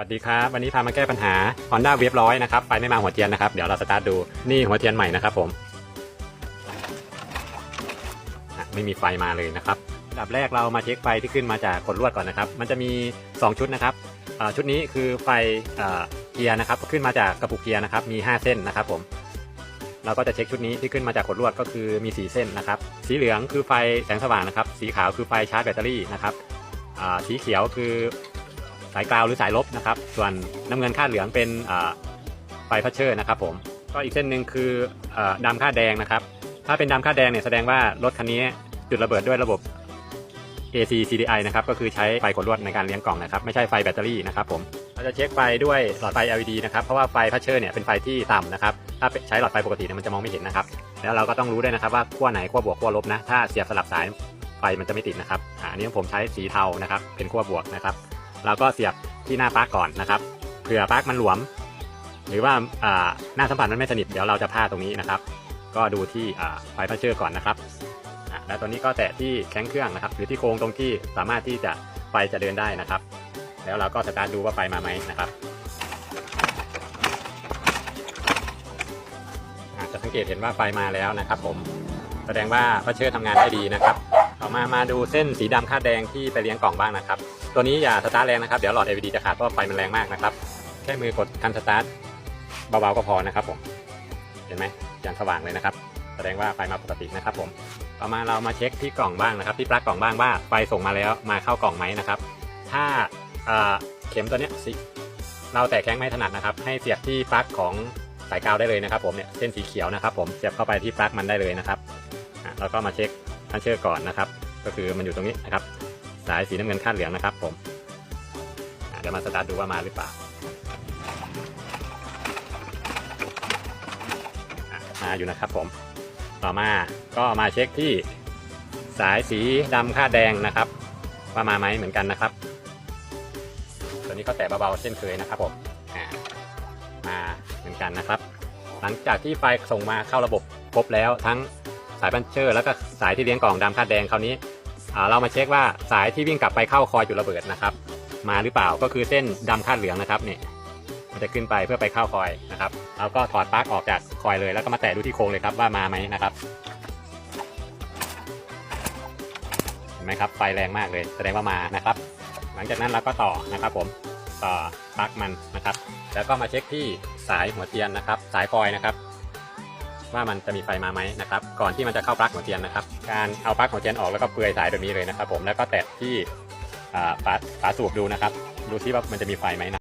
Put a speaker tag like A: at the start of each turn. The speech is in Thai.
A: วัสดีครับ วันนี้พามาแก้ปัญหา Honda Wave ร้อยนะครับไฟไม่มาหัวเทียนนะครับ เดี๋ยวเราสตาร์ทดูนี่หัวเทียนใหม่นะครับผมไม่มีไฟมาเลยนะครับอันดับแรกเรามาเช็คไฟที่ขึ้นมาจากขดลวดก่อนนะครับ มันจะมี 2 ชุดนะครับชุดนี้คือไฟเกียร์นะครับขึ้นมาจากกระปุกเกียร์นะครับมี 5 เส้นนะครับผมเราก็จะเช็คชุดนี้ที่ขึ้นมาจากขดลวดก็คือมี 4 เส้นนะครับ สีเหลืองคือไฟแสงสว่างนะครับ สีขาวคือไฟชาร์จแบตเตอรี่นะครับสีเขียวคือ สายกราวหรือสายลบนะครับ ส่วนน้ำเงินค่าดเหลืองเป็นไฟพัชเชอร์นะครับผมก็อีกเส้นหนึ่งคืออ่าดำค่าดแดงนะครับ ถ้าเป็นดำค่าดแดงเนี่ยแสดงว่ารถคันนี้จุดระเบิดด้วยระบบ AC CDI นะครับก็คือใช้ไฟขดลวดในการเลี้ยงกล่องนะครับ ไม่ใช่ไฟแบตเตอรี่นะครับผมเราจะเช็คไฟด้วยหลอดไฟ LED นะครับเพราะว่าไฟพัชเชอร์เนี่ยเป็นไฟที่ต่ำนะครับถ้าใช้หลอดไฟปกติเนี่ยมันจะมองไม่เห็นนะครับ แล้วเราก็ต้องรู้ด้วยนะครับว่าขั้วไหนขั้วบวกขั้วลบนะถ้าเสียบสลับสายไฟมันจะไม่ติดนะครับอันนี้ผมใช้สีเทานะครับเป็นขั้วบวกนะครับ เราก็เสียบที่หน้าปลั๊กก่อนนะครับเผื่อปลั๊กมันหลวม หรือว่าหน้าสัมผัสมันไม่สนิทเดี๋ยวเราจะพาตรงนี้นะครับ ก็ดูที่ไฟพัชเชอร์ก่อนนะครับแล้วตัวนี้ก็แตะที่แข้งเครื่องนะครับ หรือที่โครงตรงที่สามารถที่จะไฟจะเดินได้นะครับ แล้วเราก็สตาร์ทดูว่าไฟมาไหมนะครับจะสังเกตเห็นว่าไฟมาแล้วนะครับ ผมแสดงว่าพัชเชอร์ทำงานได้ดีนะครับ ต่อมามาดูเส้นสีดำคาดแดงที่ไปเลี้ยงกล่องบ้างนะครับ ตัวนี้อย่าสตาร์ทแรงนะครับ เดี๋ยวหลอด LED จะขาดเพราะไฟมันแรงมากนะครับ แค่มือกดคันสตาร์ทเบาๆก็พอนะครับผม เห็นไหมอย่างสว่างเลยนะครับ แสดงว่าไฟมาปกตินะครับผม ต่อมาเรามาเช็คที่กล่องบ้างนะครับ ที่ปลั๊กกล่องบ้างว่าไฟส่งมาแล้วมาเข้ากล่องไหมนะครับ ถ้าเอ่อเข็มตัวเนี้ยสิเราแตะแข้งไม่ถนัดนะครับ ให้เสียบที่ปลั๊กของสายกาวได้เลยนะครับผมเนี่ยเส้นสีเขียวนะครับ ผมเสียบเข้าไปที่ปลั๊กมันได้เลยนะครับแล้วก็มาเช็ค ทันเชอร์ก่อนนะครับ ก็คือมันอยู่ตรงนี้นะครับ สายสีน้ำเงินคาดเหลืองนะครับ ผมอะเดี๋ยวมาสตาร์ทดูว่ามาหรือเปล่ามาอยู่นะครับผมต่อมาก็มาเช็คที่สายสีดำคาดแดงนะครับ ว่ามาไหมเหมือนกันนะครับตัวนี้ก็แตะเบาๆเช่นเคยนะครับผมมาเหมือนกันนะครับ หลังจากที่ไฟส่งมาเข้าระบบครบแล้วทั้ง สายบันเชอร์แล้วก็สายที่เลี้ยงกล่องดำคาดแดงคราวนี้เรามาเช็คว่าสายที่วิ่งกลับไปเข้าคอยจุดระเบิดนะครับ มาหรือเปล่าก็คือเส้นดำคาดเหลืองนะครับนี่มันจะขึ้นไปเพื่อไปเข้าคอยนะครับแล้วก็ถอดปลั๊กออกจากคอยเลยแล้วก็มาแตะดูที่โครงเลยครับว่ามาไหมนะครับเห็นไหมครับไฟแรงมากเลยแสดงว่ามานะครับ หลังจากนั้นเราก็ต่อนะครับผมต่อปลั๊กมันนะครับ แล้วก็มาเช็คที่สายหัวเทียนนะครับ สายคอยนะครับ ว่ามันจะมีไฟมาไหมนะครับก่อนที่มันจะเข้าปลั๊กหัวเทียนนะครับ การเอาปลั๊กหัวเทียนออกแล้วก็เปลือยสายแบบนี้เลยนะครับ ผมแล้วก็แตะที่ฝาฝาสูบดูนะครับ ดูซิว่ามันจะมีไฟไหมนะ